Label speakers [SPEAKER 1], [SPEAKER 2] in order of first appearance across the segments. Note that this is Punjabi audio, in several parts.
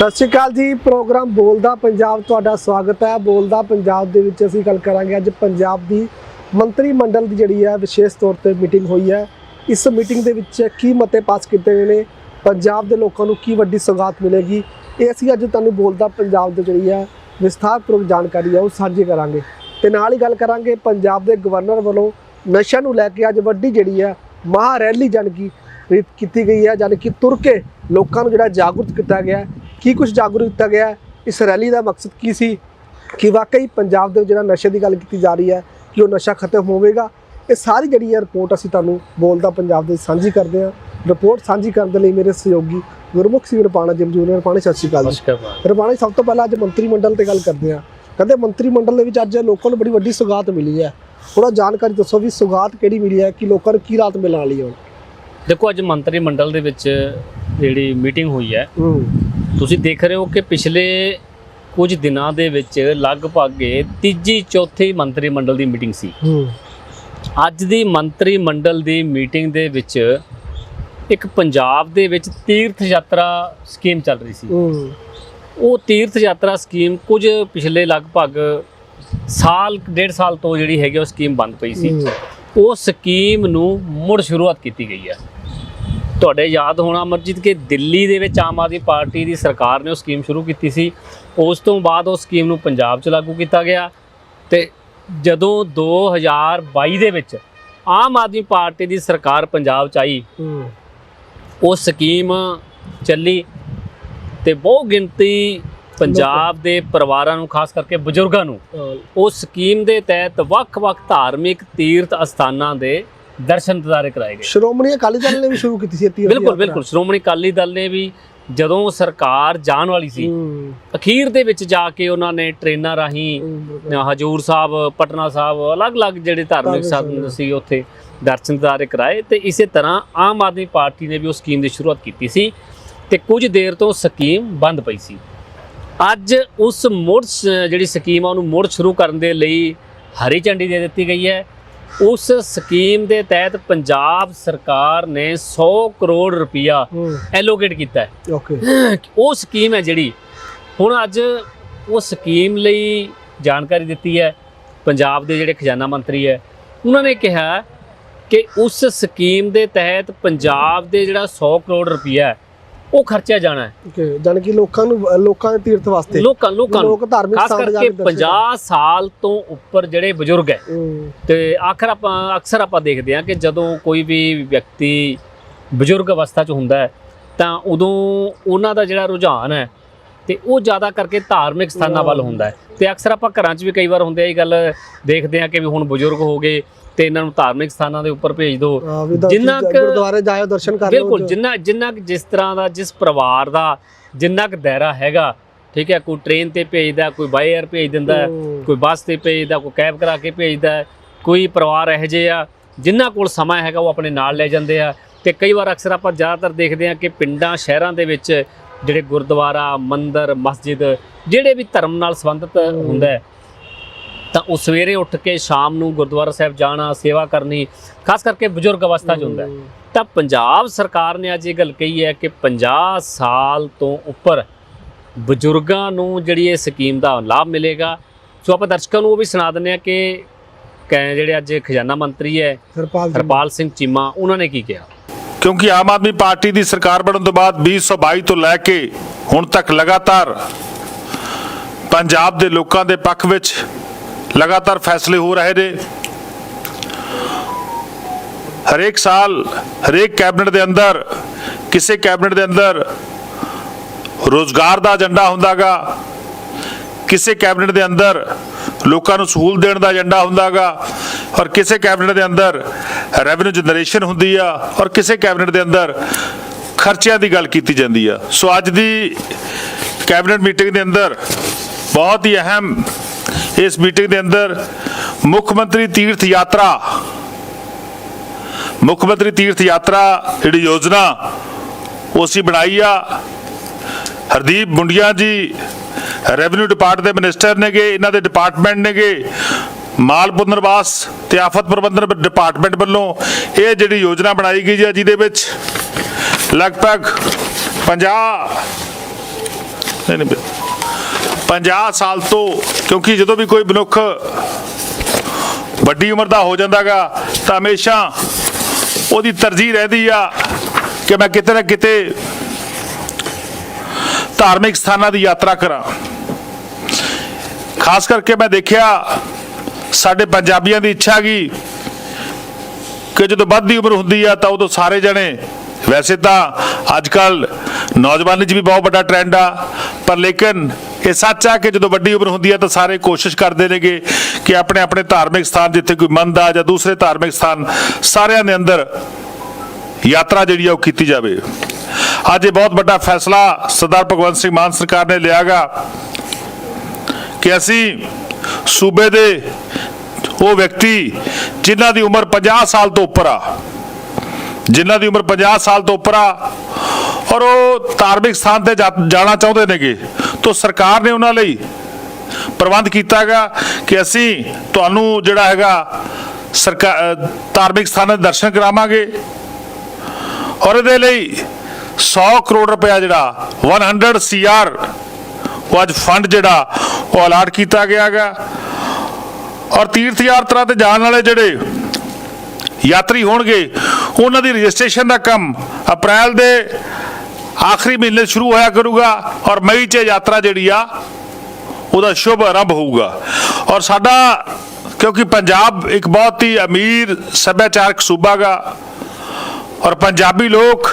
[SPEAKER 1] ਸਤਿ ਸ਼੍ਰੀ ਅਕਾਲ ਜੀ, ਪ੍ਰੋਗਰਾਮ ਬੋਲਦਾ ਪੰਜਾਬ ਤੁਹਾਡਾ ਸਵਾਗਤ ਹੈ। ਬੋਲਦਾ ਪੰਜਾਬ ਦੇ ਵਿੱਚ ਅਸੀਂ ਗੱਲ ਕਰਾਂਗੇ ਅੱਜ ਪੰਜਾਬ ਦੀ ਮੰਤਰੀ ਮੰਡਲ ਦੀ ਜਿਹੜੀ ਹੈ, ਵਿਸ਼ੇਸ਼ ਤੌਰ ਤੇ ਮੀਟਿੰਗ ਹੋਈ ਹੈ। ਇਸ ਮੀਟਿੰਗ ਦੇ ਵਿੱਚ ਕੀ ਮਤੇ ਪਾਸ ਕੀਤੇ ਗਏ ਨੇ, ਪੰਜਾਬ ਦੇ ਲੋਕਾਂ ਨੂੰ ਕੀ ਵੱਡੀ ਸੌਗਾਤ ਮਿਲੇਗੀ, ਇਹ ਅਸੀਂ ਅੱਜ ਤੁਹਾਨੂੰ ਬੋਲਦਾ ਪੰਜਾਬ ਦੇ ਜਿਹੜੀ ਹੈ, ਵਿਸਥਾਰਪੂਰਵਕ ਜਾਣਕਾਰੀ ਹੈ, ਉਹ ਸਾਂਝੀ ਕਰਾਂਗੇ। ਤੇ ਨਾਲ ਹੀ ਗੱਲ ਕਰਾਂਗੇ ਪੰਜਾਬ ਦੇ ਗਵਰਨਰ ਵੱਲੋਂ ਨਸ਼ਾ ਨੂੰ ਲੈ ਕੇ ਅੱਜ ਵੱਡੀ ਜਿਹੜੀ ਹੈ, ਮਹਾ ਰੈਲੀ ਜਾਣੀ ਕਿ ਕੀਤੀ ਗਈ ਹੈ, ਜਾਣੀ ਕਿ ਤੁਰ ਕੇ ਲੋਕਾਂ ਨੂੰ ਜਿਹੜਾ ਜਾਗਰੂਕ ਕੀਤਾ ਗਿਆ ਕੀ ਕੁਝ ਜਾਗਰੂਕ ਕੀਤਾ ਗਿਆ? ਇਸ ਰੈਲੀ ਦਾ ਮਕਸਦ ਕੀ ਸੀ? ਕਿ ਵਾਕਈ ਪੰਜਾਬ ਦੇ ਜਿਹੜਾ ਨਸ਼ੇ ਦੀ ਗੱਲ ਕੀਤੀ ਜਾ ਰਹੀ ਹੈ ਕਿ ਉਹ ਨਸ਼ਾ ਖਤਮ ਹੋਵੇਗਾ ਇਹ ਸਾਰੀ ਜਿਹੜੀ ਹੈ ਰਿਪੋਰਟ ਅਸੀਂ ਤੁਹਾਨੂੰ ਬੋਲਦਾ ਪੰਜਾਬ ਦੇ ਸਾਂਝੀ ਕਰਦੇ ਹਾਂ। ਰਿਪੋਰਟ ਸਾਂਝੀ ਕਰਨ ਦੇ ਲਈ ਮੇਰੇ ਸਹਿਯੋਗੀ ਗੁਰਮੁਖ ਸਿੰਘ ਰਪਾਣਾ ਜੀ ਨੇ ਰਪਾਣਾ ਸਤਿ ਸ਼੍ਰੀ ਅਕਾਲ ਜੀ। ਰਪਾਣਾ ਸਭ ਤੋਂ ਪਹਿਲਾਂ ਅੱਜ ਮੰਤਰੀ ਮੰਡਲ ਤੇ ਗੱਲ ਕਰਦੇ ਹਾਂ। ਕਹਿੰਦੇ ਮੰਤਰੀ ਮੰਡਲ ਦੇ ਵਿੱਚ ਅੱਜ ਲੋਕਾਂ ਨੂੰ ਬੜੀ ਵੱਡੀ ਸੁਗਾਤ ਮਿਲੀ ਹੈ। ਥੋੜਾ ਜਾਣਕਾਰੀ ਦੱਸੋ ਵੀ ਸੁਗਾਤ ਕਿਹੜੀ ਮਿਲੀ ਹੈ ਕਿ ਲੋਕਾਂ ਨੂੰ ਕੀ ਰਾਤ ਮਿਲਣ ਵਾਲੀ ਹੈ
[SPEAKER 2] ਦੇਖੋ ਅੱਜ ਮੰਤਰੀ ਮੰਡਲ ਦੇ ਵਿੱਚ ਜਿਹੜੀ ਮੀਟਿੰਗ ਹੋਈ ਹੂੰ। ਤੁਸੀਂ ਦੇਖ ਰਹੇ ਹੋ ਕਿ ਪਿਛਲੇ ਕੁਝ ਦਿਨਾਂ ਦੇ ਵਿੱਚ ਲਗਭਗ ਤੀਜੀ ਚੌਥੀ ਮੰਤਰੀ ਮੰਡਲ ਦੀ ਮੀਟਿੰਗ ਸੀ। ਅੱਜ ਦੀ ਮੰਤਰੀ ਮੰਡਲ ਦੀ ਮੀਟਿੰਗ ਦੇ ਵਿੱਚ ਇੱਕ ਪੰਜਾਬ ਦੇ ਵਿੱਚ ਤੀਰਥ ਯਾਤਰਾ ਸਕੀਮ ਚੱਲ ਰਹੀ ਸੀ। ਉਹ ਤੀਰਥ ਯਾਤਰਾ ਸਕੀਮ ਕੁਝ ਪਿਛਲੇ ਲਗਭਗ ਸਾਲ ਡੇਢ ਸਾਲ ਤੋਂ ਜਿਹੜੀ ਹੈਗੀ ਉਹ ਸਕੀਮ ਬੰਦ ਪਈ ਸੀ। ਉਹ ਸਕੀਮ ਨੂੰ ਮੁੜ ਸ਼ੁਰੂਆਤ ਕੀਤੀ ਗਈ ਹੈ ਤੁਹਾਡੇ ਯਾਦ ਹੋਣਾ ਅਮਰਜੀਤ ਕਿ ਦਿੱਲੀ ਦੇ ਵਿੱਚ ਆਮ ਆਦਮੀ ਪਾਰਟੀ ਦੀ ਸਰਕਾਰ ਨੇ ਉਹ ਸਕੀਮ ਸ਼ੁਰੂ ਕੀਤੀ ਸੀ ਉਸ ਤੋਂ ਬਾਅਦ ਉਹ ਸਕੀਮ ਨੂੰ ਪੰਜਾਬ 'ਚ ਲਾਗੂ ਕੀਤਾ ਗਿਆ ਤੇ ਜਦੋਂ 2022 ਦੇ ਵਿੱਚ ਆਮ ਆਦਮੀ ਪਾਰਟੀ ਦੀ ਸਰਕਾਰ ਪੰਜਾਬ 'ਚ ਆਈ ਉਹ ਸਕੀਮ ਚੱਲੀ ਤੇ ਬਹੁ ਗਿਣਤੀ ਪੰਜਾਬ ਦੇ ਪਰਿਵਾਰਾਂ ਨੂੰ ਖਾਸ ਕਰਕੇ ਬਜ਼ੁਰਗਾਂ ਨੂੰ। ਉਹ ਸਕੀਮ ਦੇ ਤਹਿਤ ਵੱਖ-ਵੱਖ ਧਾਰਮਿਕ ਤੀਰਥ ਅਸਥਾਨਾਂ ਦੇ ਦਰਸ਼ਨ ਦਿਦਾਰੇ ਕਰਾਏ ਗਏ
[SPEAKER 1] ਸ਼੍ਰੋਮਣੀ ਅਕਾਲੀ ਦਲ ਨੇ ਵੀ ਸ਼ੁਰੂ ਕੀਤੀ ਸੀ ਤੀਰਥ
[SPEAKER 2] ਬਿਲਕੁਲ। ਬਿਲਕੁਲ ਸ਼੍ਰੋਮਣੀ ਅਕਾਲੀ ਦਲ ਨੇ ਵੀ ਜਦੋਂ ਸਰਕਾਰ ਜਾਣ ਵਾਲੀ ਸੀ ਅਖੀਰ ਦੇ ਵਿੱਚ ਜਾ ਕੇ ਉਹਨਾਂ ਨੇ ਟ੍ਰੇਨਾਂ ਰਾਹੀਂ। ਹਜੂਰ ਸਾਹਿਬ ਪਟਨਾ ਸਾਹਿਬ ਅਲੱਗ-ਅਲੱਗ ਜਿਹੜੇ ਧਾਰਮਿਕ
[SPEAKER 1] ਸਥਾਨ।
[SPEAKER 2] ਸੀ ਉੱਥੇ ਦਰਸ਼ਨ ਦਿਦਾਰੇ ਕਰਾਏ ਤੇ ਇਸੇ ਤਰ੍ਹਾਂ ਆਮ ਆਦਮੀ ਪਾਰਟੀ ਨੇ ਵੀ ਉਹ ਸਕੀਮ ਦੀ ਸ਼ੁਰੂਆਤ ਕੀਤੀ ਸੀ ਤੇ ਕੁਝ ਦੇਰ ਤੋਂ ਸਕੀਮ ਬੰਦ ਪਈ ਸੀ ਅੱਜ ਉਸ ਮੁੜ ਜਿਹੜੀ ਸਕੀਮ ਆ ਉਹਨੂੰ ਮੁੜ ਸ਼ੁਰੂ ਕਰਨ ਦੇ ਲਈ ਹਰੀ ਝੰਡੀ ਦੇ ਦਿੱਤੀ ਗਈ ਹੈ ਉਸ ਸਕੀਮ ਦੇ ਤਹਿਤ ਪੰਜਾਬ ਸਰਕਾਰ ਨੇ 100 ਕਰੋੜ ਰੁਪਇਆ ਐਲੋਕੇਟ ਕੀਤਾ ਹੈ।
[SPEAKER 1] ਓਕੇ
[SPEAKER 2] ਉਹ ਸਕੀਮ ਹੈ ਜਿਹੜੀ ਹੁਣ ਅੱਜ ਉਹ ਸਕੀਮ ਲਈ ਜਾਣਕਾਰੀ ਦਿੱਤੀ ਹੈ ਪੰਜਾਬ ਦੇ ਜਿਹੜੇ ਖਜ਼ਾਨਾ ਮੰਤਰੀ ਹੈ ਉਹਨਾਂ ਨੇ ਕਿਹਾ ਕਿ ਉਸ ਸਕੀਮ ਦੇ ਤਹਿਤ ਪੰਜਾਬ ਦੇ ਜਿਹੜਾ 100 ਕਰੋੜ ਰੁਪਈਆ ਹੈ ਉਹ ਖਰਚਿਆ ਜਾਣਾ ਹੈ।
[SPEAKER 1] ਓਕੇ ਜਾਣੀ ਕਿ ਲੋਕਾਂ ਨੂੰ ਲੋਕਾਂ ਦੇ ਤੀਰਥ ਵਾਸਤੇ।
[SPEAKER 2] ਲੋਕਾਂ ਲੋਕਾਂ
[SPEAKER 1] ਲੋਕ ਧਾਰਮਿਕ
[SPEAKER 2] ਖਾਸ
[SPEAKER 1] ਸਥਾਨ ਤੇ ਜਾ
[SPEAKER 2] ਕਰਕੇ
[SPEAKER 1] ਕੇ ਦਰਸ਼ਨ
[SPEAKER 2] 50 ਸਾਲ ਤੋਂ ਉੱਪਰ ਜਿਹੜੇ ਬਜ਼ੁਰਗ ਹੈ ਤੇ ਆਖਰ ਆਪਾਂ ਅਕਸਰ ਆਪਾਂ ਦੇਖਦੇ ਹਾਂ ਕਿ ਜਦੋਂ ਕੋਈ ਵੀ ਵਿਅਕਤੀ ਬਜ਼ੁਰਗ ਅਵਸਥਾ 'ਚ ਹੁੰਦਾ ਹੈ ਤਾਂ ਉਦੋਂ ਉਹਨਾਂ ਦਾ ਜਿਹੜਾ ਰੁਝਾਨ ਹੈ ਤੇ ਉਹ ਜ਼ਿਆਦਾ ਕਰਕੇ ਧਾਰਮਿਕ ਸਥਾਨਾਂ ਵੱਲ ਹੁੰਦਾ ਹੈ। ਤੇ ਅਕਸਰ ਆਪਾਂ ਘਰਾਂ 'ਚ ਵੀ ਕਈ ਵਾਰ ਹੁੰਦੇ ਆ ਇਹ ਗੱਲ ਦੇਖਦੇ ਆ ਕਿ ਵੀ ਹੁਣ ਬਜ਼ੁਰਗ ਹੋ ਗਏ ਤੇ ਇਹਨਾਂ ਨੂੰ ਧਾਰਮਿਕ ਸਥਾਨਾਂ ਦੇ ਉੱਪਰ ਭੇਜ ਦਿਓ। ਜਿੰਨਾ ਕੁ-
[SPEAKER 1] ਗੁਰਦੁਆਰੇ ਜਾਇਓ ਦਰਸ਼ਨ ਕਰ ਲਓ
[SPEAKER 2] ਬਿਲਕੁਲ ਜਿੰਨਾ ਜਿੰਨਾ ਕੁ ਜਿਸ ਤਰ੍ਹਾਂ ਦਾ ਜਿਸ ਪਰਿਵਾਰ ਦਾ ਜਿੰਨਾ ਕੁ ਦਾਇਰਾ ਹੈਗਾ ਠੀਕ ਹੈ ਕੋਈ ਟ੍ਰੇਨ ਤੇ ਭੇਜਦਾ ਕੋਈ ਬਾਈ 에ਅਰ ਭੇਜ ਦਿੰਦਾ। ਕੋਈ ਬੱਸ ਤੇ ਭੇਜਦਾ ਕੋਈ ਕੈਬ ਕਰਾ ਕੇ ਭੇਜਦਾ ਕੋਈ ਪਰਿਵਾਰ ਇਹੋ ਜਿਹੇ ਆ ਜਿਨ੍ਹਾਂ ਕੋਲ ਸਮਾਂ ਹੈਗਾ ਉਹ ਆਪਣੇ ਨਾਲ ਲੈ ਜਾਂਦੇ ਆ। ਤੇ ਕਈ ਵਾਰ ਅਕਸਰ ਆਪਾਂ ਜ਼ਿਆਦਾਤਰ ਦੇਖਦੇ ਆ ਕਿ ਪਿੰਡਾਂ ਸ਼ਹਿਰਾਂ ਦੇ ਵਿੱਚ ਜਿਹੜੇ ਗੁਰਦੁਆਰਾ ਮੰਦਿਰ ਮਸਜਿਦ ਜਿਹੜੇ ਵੀ ਧਰਮ ਨਾਲ ਸੰਬੰਧਿਤ ਹੁੰਦਾ ਹੈ ਤਾਂ ਉਹ ਸਵੇਰੇ ਉੱਠ ਕੇ ਸ਼ਾਮ ਨੂੰ ਗੁਰਦੁਆਰਾ ਸਾਹਿਬ ਜਾਣਾ ਸੇਵਾ ਕਰਨੀ ਖਾਸ ਕਰਕੇ ਬਜ਼ੁਰਗ ਅਵਸਥਾ 'ਚ ਹੁੰਦਾ ਹੈ। ਤਾਂ ਪੰਜਾਬ ਸਰਕਾਰ ਨੇ ਅੱਜ ਇਹ ਗੱਲ ਕਹੀ ਹੈ ਕਿ 50 ਸਾਲ ਤੋਂ ਉੱਪਰ ਬਜ਼ੁਰਗਾਂ ਨੂੰ ਜਿਹੜੀ ਇਹ ਸਕੀਮ ਦਾ ਲਾਭ ਮਿਲੇਗਾ। ਸੋ ਆਪਾਂ ਦਰਸ਼ਕਾਂ ਨੂੰ ਉਹ ਵੀ ਸੁਣਾ ਦਿੰਦੇ ਆ ਕਿ ਕ- ਜਿਹੜੇ ਅੱਜ ਖਜ਼ਾਨਾ ਮੰਤਰੀ ਹੈ
[SPEAKER 1] ਹਰਪਾਲ
[SPEAKER 2] ਸਿੰਘ। ਚੀਮਾ ਉਹਨਾਂ ਨੇ ਕੀ ਕਿਹਾ?
[SPEAKER 3] ਕਿਉਂਕਿ ਆਮ ਆਦਮੀ ਪਾਰਟੀ ਦੀ ਸਰਕਾਰ ਬਣਨ ਤੋਂ ਬਾਅਦ 2022 ਤੋਂ ਲੈ ਕੇ ਹੁਣ ਤੱਕ ਲਗਾਤਾਰ ਪੰਜਾਬ ਦੇ ਲੋਕਾਂ ਦੇ ਪੱਖ ਵਿੱਚ ਲਗਾਤਾਰ ਫੈਸਲੇ ਹੋ ਰਹੇ ਨੇ। ਹਰੇਕ ਸਾਲ ਹਰੇਕ ਕੈਬਨਿਟ ਦੇ ਅੰਦਰ, ਕਿਸੇ ਕੈਬਨਿਟ ਦੇ ਅੰਦਰ ਰੋਜ਼ਗਾਰ ਦਾ ਏਜੰਡਾ ਹੁੰਦਾਗਾ। ਕਿਸੇ ਕੈਬਨਿਟ ਦੇ ਅੰਦਰ ਲੋਕਾਂ ਨੂੰ ਸਹੂਲਤ ਦੇਣ ਦਾ ਏਜੰਡਾ ਹੁੰਦਾਗਾ। ਔਰ ਕਿਸੇ ਕੈਬਨਿਟ ਦੇ ਅੰਦਰ ਰੈਵਨਿਊ ਜਨਰੇਸ਼ਨ ਹੁੰਦੀ ਆ। ਔਰ ਕਿਸੇ ਕੈਬਨਿਟ ਦੇ ਅੰਦਰ ਖਰਚਿਆਂ ਦੀ ਗੱਲ ਕੀਤੀ ਜਾਂਦੀ ਆ। ਸੋ ਅੱਜ ਦੀ ਕੈਬਨਿਟ ਮੀਟਿੰਗ ਦੇ ਅੰਦਰ ਬਹੁਤ ਹੀ ਅਹਿਮ ਇਸ ਮੀਟਿੰਗ ਦੇ ਅੰਦਰ ਮੁੱਖ ਮੰਤਰੀ ਤੀਰਥ ਯਾਤਰਾ, ਮੁੱਖ ਮੰਤਰੀ ਤੀਰਥ ਯਾਤਰਾ ਜਿਹੜੀ ਯੋਜਨਾ, ਉਹ ਬਣਾਈ ਆ। ਹਰਦੀਪ ਮੁੰਡੀਆਂ ਜੀ ਰੈਵਨਿਊ ਡਿਪਾਰਟ ਦੇ ਮਿਨਿਸਟਰ ਨੇਗੇ, ਇਹਨਾਂ ਦੇ ਡਿਪਾਰਟਮੈਂਟ ਨੇਗੇ। ਮਾਲ ਪੁਨਰਵਾਸ ਤੇ ਆਫਤ ਪ੍ਰਬੰਧਨ ਡਿਪਾਰਟਮੈਂਟ ਵੱਲੋਂ ਇਹ ਜਿਹੜੀ ਯੋਜਨਾ ਬਣਾਈ ਗਈ ਹੈ ਜਿਹਦੇ ਵਿੱਚ ਲਗਭਗ 50 ਨਹੀਂ ਨਹੀਂ 50 ਸਾਲ ਤੋਂ, ਕਿਉਂਕਿ ਜਦੋਂ ਵੀ ਕੋਈ ਮਨੁੱਖ ਵੱਡੀ ਉਮਰ ਦਾ ਹੋ ਜਾਂਦਾਗਾ, ਤਾਂ ਹਮੇਸ਼ਾ ਉਹਦੀ ਤਰਜੀਹ ਰਹਿੰਦੀ ਆ ਕਿ ਮੈਂ ਕਿਤੇ ਨਾ ਕਿਤੇ ਧਾਰਮਿਕ ਸਥਾਨਾਂ ਦੀ ਯਾਤਰਾ ਕਰਾਂ। ਖਾਸ ਕਰਕੇ ਮੈਂ ਦੇਖਿਆ ਸਾਡੇ ਪੰਜਾਬੀਆਂ ਦੀ ਇੱਛਾ ਗਈ ਕਿ ਜਦੋਂ ਵੱਧਦੀ ਉਮਰ ਹੁੰਦੀ ਆ ਤਾਂ ਉਦੋਂ ਸਾਰੇ ਜਣੇ, ਵੈਸੇ ਤਾਂ ਅੱਜ ਕੱਲ ਨੌਜਵਾਨੀ 'ਚ ਵੀ ਬਹੁਤ ਵੱਡਾ ਟ੍ਰੈਂਡ ਆ ਪਰ ਲੇਕਿਨ ਇਹ ਸੱਚ ਆ ਕਿ ਜਦੋਂ ਵੱਡੀ ਉਮਰ ਹੁੰਦੀ ਆ ਤਾਂ ਸਾਰੇ ਕੋਸ਼ਿਸ਼ ਕਰਦੇ ਨੇਗੇ ਕਿ ਆਪਣੇ ਆਪਣੇ ਧਾਰਮਿਕ ਸਥਾਨ ਜਿੱਥੇ ਕੋਈ ਮੰਦ ਆ ਜਾਂ ਦੂਸਰੇ ਧਾਰਮਿਕ ਸਥਾਨ, ਸਾਰਿਆਂ ਦੇ ਅੰਦਰ ਯਾਤਰਾ ਜਿਹੜੀ ਆ ਉਹ ਕੀਤੀ ਜਾਵੇ। ਅੱਜ ਇਹ ਬਹੁਤ ਵੱਡਾ ਫੈਸਲਾ ਸਰਦਾਰ ਭਗਵੰਤ ਸਿੰਘ ਮਾਨ ਸਰਕਾਰ ਨੇ ਲਿਆਗਾ ਕਿ ਅਸੀਂ ਸੂਬੇ ਦੇ ਉਹ ਵਿਅਕਤੀ ਜਿਨ੍ਹਾਂ ਦੀ ਉਮਰ 50 ਸਾਲ ਤੋਂ ਉੱਪਰ ਆ, ਜਿਨ੍ਹਾਂ ਦੀ ਉਮਰ 50 ਸਾਲ ਤੋਂ ਉੱਪਰ ਆ ਔਰ ਉਹ ਧਾਰਮਿਕ ਸਥਾਨ ਤੇ ਜਾਣਾ ਚਾਹੁੰਦੇ ਨੇਗੇ। ਤਾਂ ਸਰਕਾਰ ਨੇ ਉਹਨਾਂ ਲਈ ਪ੍ਰਬੰਧ ਕੀਤਾਗਾ ਕਿ ਅਸੀਂ ਤੁਹਾਨੂੰ ਜਿਹੜਾ ਹੈਗਾ ਸਰਕਾਰ ਧਾਰਮਿਕ ਸਥਾਨਾਂ ਦੇ ਦਰਸ਼ਨ ਕਰਾਵਾਂਗੇ। ਔਰ ਇਹਦੇ ਲਈ 100 ਕਰੋੜ ਰੁਪਇਆ ਜਿਹੜਾ 100 ਸੀਆਰ ਉਹ ਅੱਜ ਫੰਡ ਜਿਹੜਾ ਉਹ ਅਲਾਟ ਕੀਤਾ ਗਿਆਗਾ ਔਰ ਤੀਰਥ ਯਾਤਰਾ ਤੇ ਜਾਣ ਵਾਲੇ ਜਿਹੜੇ ਯਾਤਰੀ ਹੋਣਗੇ, ਉਹਨਾਂ ਦੀ ਰਜਿਸਟ੍ਰੇਸ਼ਨ ਦਾ ਕੰਮ ਅਪ੍ਰੈਲ ਦੇ ਆਖਰੀ ਮਹੀਨੇ ਸ਼ੁਰੂ ਹੋਇਆ ਕਰੂਗਾ ਔਰ ਮਈ 'ਚ ਯਾਤਰਾ ਜਿਹੜੀ ਆ, ਉਹਦਾ ਸ਼ੁਭ ਆਰੰਭ ਹੋਊਗਾ। ਔਰ ਸਾਡਾ, ਕਿਉਂਕਿ ਪੰਜਾਬ ਇੱਕ ਬਹੁਤ ਹੀ ਅਮੀਰ ਸੱਭਿਆਚਾਰਕ ਸੂਬਾ ਗਾ, ਔਰ ਪੰਜਾਬੀ ਲੋਕ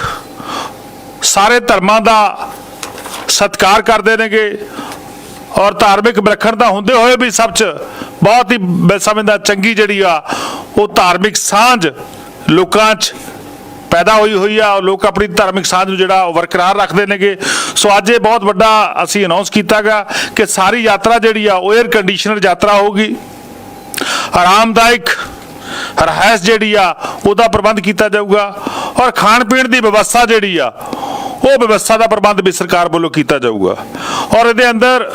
[SPEAKER 3] ਸਾਰੇ ਧਰਮਾਂ ਦਾ ਸਤਿਕਾਰ ਕਰਦੇ ਨੇਗੇ, ਔਰ ਧਾਰਮਿਕ ਵਿਲੱਖਣਤਾ ਹੁੰਦੇ ਹੋਏ ਵੀ ਸਭ ਚ ਬਹੁਤ ਹੀ ਮੈਂ ਸਮਝਦਾ ਚੰਗੀ ਜਿਹੜੀ ਆ, ਉਹ ਧਾਰਮਿਕ ਸਾਂਝ ਲੋਕਾਂ 'ਚ ਪੈਦਾ ਹੋਈ ਹੋਈ ਆ, ਲੋਕ ਆਪਣੀ ਧਾਰਮਿਕ ਸਾਂਝ ਨੂੰ ਜਿਹੜਾ ਉਹ ਬਰਕਰਾਰ ਰੱਖਦੇ ਨੇਗੇ। ਸੋ ਅੱਜ ਇਹ ਬਹੁਤ ਵੱਡਾ ਅਸੀਂ ਅਨਾਉਂਸ ਕੀਤਾਗਾ ਕਿ ਸਾਰੀ ਯਾਤਰਾ ਜਿਹੜੀ ਆ, ਉਹ 에ਅਰ ਕੰਡੀਸ਼ਨਰ ਯਾਤਰਾ ਹੋਊਗੀ। ਆਰਾਮਦਾਇਕ ਰਹਿਸ ਜਿਹੜੀ ਆ, ਉਹਦਾ ਪ੍ਰਬੰਧ ਕੀਤਾ ਜਾਊਗਾ ਔਰ ਖਾਣ ਪੀਣ ਦੀ ਵਿਵਸਥਾ ਜਿਹੜੀ ਆ, ਉਹ ਵਿਵਸਥਾ ਦਾ ਪ੍ਰਬੰਧ ਵੀ ਸਰਕਾਰ ਵੱਲੋਂ ਕੀਤਾ ਜਾਊਗਾ। ਔਰ ਇਹਦੇ ਅੰਦਰ